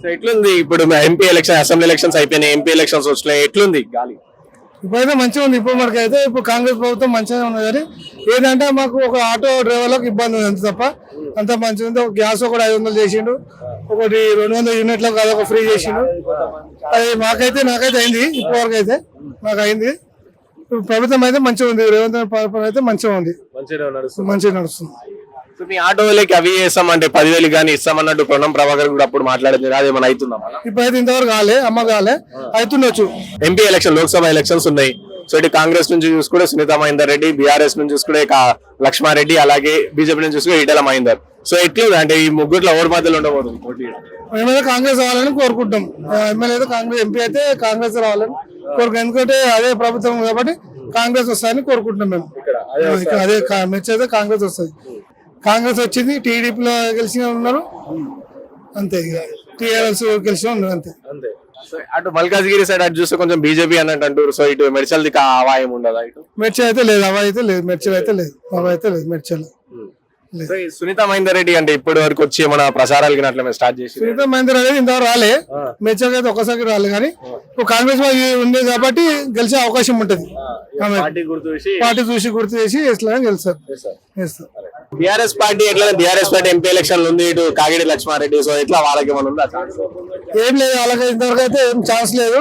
So ఎట్లుంది? ఇప్పుడు MP election assembly elections అయిపోయినాయి ఎంపీ ఎలక్షన్స్ వచ్చినాయి ఎట్లుంది గాలి? ఇప్పుడైతే మంచిగా ఉంది. ఇప్పుడు మనకైతే ఇప్పుడు కాంగ్రెస్ ప్రభుత్వం మంచిగా ఉంది కానీ ఏంటంటే మాకు ఒక ఆటో డ్రైవర్లకు ఇబ్బంది ఉంది అంత తప్ప అంత మంచిగా ఉంది. ఒక గ్యాస్ ఒకటి ఐదు వందలు చేసిండు. ఒకటి రెండు వందల యూనిట్లకు అదొక ఫ్రీ చేసిండు. అది మాకైతే నాకైతే అయింది. ఇప్పటి వరకు అయితే నాకు అయింది. ఇప్పుడు ప్రభుత్వం అయితే మంచిగా ఉంది. రేవంత్ రెడ్డి అయితే మంచిగా ఉంది. మంచిగా నడుస్తుంది. సో మీ ఆటో వాళ్ళకి అవి చేస్తామంటే పదివేలు కానీ ఇస్తామన్నట్టు పొన్నం ప్రభాకర్ కూడా అప్పుడు మాట్లాడింది. అదేమైనా అవుతుందా? ఇప్పుడైతే ఇంతవరకు కాలే అమ్మ కాలే అవుతుండొచ్చు. ఎంపీ ఎలక్షన్ లోక్సభ ఎలక్షన్స్ ఉన్నాయి. సో ఇటు కాంగ్రెస్ నుంచి చూసుకుంటే సునీత మహేందర్ రెడ్డి బీఆర్ఎస్ నుంచి చూసుకుంటే లక్ష్మారెడ్డి అలాగే బీజేపీ నుంచి చూసుకుంటే ఈటల మహేందర్. సో ఎట్లుంది అంటే ఈ ముగ్గురులో ఎవరి మధ్యలో ఉండబోతుంది పోటీ మేమైతే కాంగ్రెస్ రావాలని కోరుకుంటాం. ఎమ్మెల్యే అయితే కాంగ్రెస్ ఎంపీ అయితే కాంగ్రెస్ రావాలని కోరుకుంటాం. ఎందుకంటే అదే ప్రభుత్వం కాబట్టి కాంగ్రెస్ వస్తాయని కోరుకుంటున్నాం మేము. అదే కా- మెచ్ అయితే కాంగ్రెస్ వస్తుంది. కాంగ్రెస్ వచ్చింది టీడీపీలో గెలిచిన ఉన్నారు. అంతే ఇక. టీఆర్ఎస్ గెలిచిన ఉన్నారు అంతే. అటు మల్కాజ్గిరి సైడ్ అటు చూస్తే కొంచెం బీజేపీ అన్నట్టు అంటారు సో ఇటు మెడిసల్ దిక్కు ఆవాయం ఉండదా ఇటు? అయితే లేదు అవ అయితే లేదు మెర్చల్ అయితే లేదు అవ అయితే లేదు ఈ సునీత మహేందర్ రెడ్డి అంటే ఇప్పటి వరకు వచ్చి మన ప్రసారాలకి అట్లా స్టార్ట్ చేసి సునీత మహేందర్ అనేది ఇంతవరకు రాలే. మెర్చల్ అయితే ఒక్కసారి రాలే కానీ ఇప్పుడు కాంగ్రెస్ ఉంది కాబట్టి గెలిచే అవకాశం ఉంటుంది. పార్టీ చేసి గుర్తు చేసి గెలుస్తారు. బీఆర్ఎస్ పార్టీ ఎట్లా బీఆర్ఎస్ పార్టీ ఎంపీ ఎలక్షన్ ఉంది ఇటు కాగిడి లక్ష్మారెడ్డి సో ఎట్లా వాళ్ళకి ఏమైనా ఉందా ఏం లేదు అలాగే ఇంతవరకు అయితే ఏం ఛాన్స్ లేదు.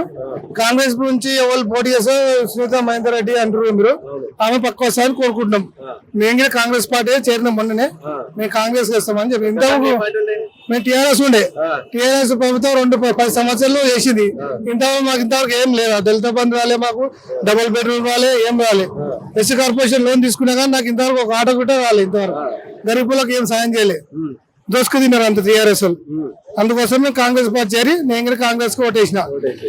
కాంగ్రెస్ నుంచి ఎవరు పోటీ చేస్తే సునీత మహేందర్ రెడ్డి అంటారు మీరు. ఆమె పక్క వస్తారని కోరుకుంటున్నాం. మేము కూడా కాంగ్రెస్ పార్టీ చేరిన మొన్ననే. మేము కాంగ్రెస్ చేస్తామని చెప్పి. ఇంతవరకు మేము టీఆర్ఎస్ ఉండే. టీఆర్ఎస్ ప్రభుత్వం రెండు పది సంవత్సరాలు చేసింది. ఇంతవరకు మాకు ఇంతవరకు ఏం లేదు. దళిత బంధు రాలే మాకు డబుల్ బెడ్రూమ్ రాలే ఏం రాలే. ఎస్సీ కార్పొరేషన్ లోన్ తీసుకున్నా కానీ నాకు ఇంతవరకు ఒక ఆటో కూడా రాలే ఇంతవరకు. గరీబులకు ఏం సాయం చేయలే. దోసుకు తిన్నారు అంత టీఆర్ఎస్ వాళ్ళు. అందుకోసం మేము కాంగ్రెస్ పార్టీ చేరి నేను కూడా కాంగ్రెస్కి ఓటేసిన.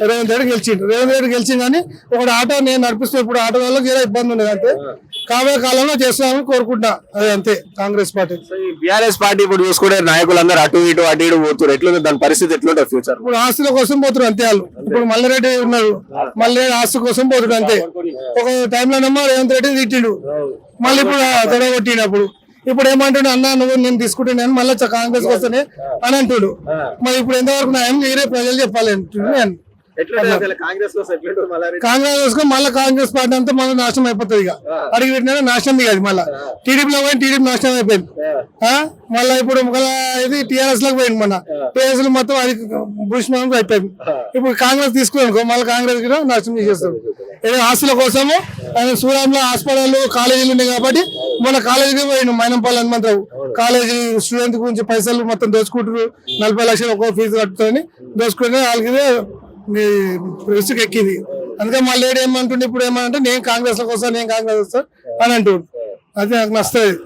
రేవంత్ రెడ్డి గెలిచిండు. రేవంత్ రెడ్డి గెలిచింది కానీ ఒకటి ఆటో నేను నడిపిస్తే ఇప్పుడు ఆటో వాళ్ళకి ఏదో ఇబ్బంది ఉండదు అంతే. కాబోయే కాలంలో చేస్తామని కోరుకుంటున్నా. అదే అంతే కాంగ్రెస్ పార్టీ. బీఆర్ఎస్ పార్టీ ఇప్పుడు చూసుకుంటే నాయకులందరూ అటు ఇటు అటు ఇటు పోతున్నారు ఎట్లుంది? దాని పరిస్థితి ఎట్లుంటుంది ఫ్యూచర్? ఇప్పుడు ఆస్తుల కోసం పోతున్నారు అంతే వాళ్ళు. ఇప్పుడు మల్లారెడ్డి ఉన్నారు. మళ్ళీ ఆస్తి కోసం పోతున్నారు అంతే. ఒక టైంలోనేమో రేవంత్ రెడ్డి తిట్టిండు. మళ్ళీ ఇప్పుడు తొడగొట్టినప్పుడు ఇప్పుడు ఏమంటుండు అన్న నువ్వు నేను తీసుకుంటున్నాను మళ్ళీ కాంగ్రెస్ వస్తానే అని అంటుడు. మరి ఇప్పుడు ఎంతవరకు నా ఏం మీరే ప్రజలు చెప్పాలి నేను. కాంగ్రెస్ మళ్ళీ కాంగ్రెస్ వస్తే మళ్ళీ కాంగ్రెస్ పార్టీ అంతా మళ్ళీ నాశనం అయిపోతుంది ఇక. అడిగి పెట్టినా నాశనం ఇక అది మళ్ళీ. టీడీపీలో పోయి టీడీపీ నాశనం అయిపోయింది? మళ్ళీ ఇప్పుడు ఇది టీఆర్ఎస్లోకి పోయింది మొన్న. టీఆర్ఎస్లో మొత్తం అది భూషణం అయిపోయింది. ఇప్పుడు కాంగ్రెస్ తీసుకున్నాను మళ్ళీ కాంగ్రెస్ కూడా నాశనం చేసేస్తాం ఏదో ఆస్తుల కోసము? ఆయన సూరంలో హాస్పిటల్ కాలేజీలు ఉన్నాయి కాబట్టి మన కాలేజీకి పోయిన మైనంపల్లి హనుమంతరావు. కాలేజీ స్టూడెంట్ గురించి పైసలు మొత్తం దోచుకుంటారు నలభై లక్షలు ఒక్కో ఫీజు కట్టుకొని దోచుకుంటే వాళ్ళకి మీ రిస్క్ ఎక్కింది. అందుకే మా లేడీ ఏమంటుండే ఇప్పుడు ఏమంటే నేను కాంగ్రెస్ కోసం నేను కాంగ్రెస్ వస్తాను అని అంటుండు. అది నాకు నచ్చలేదు.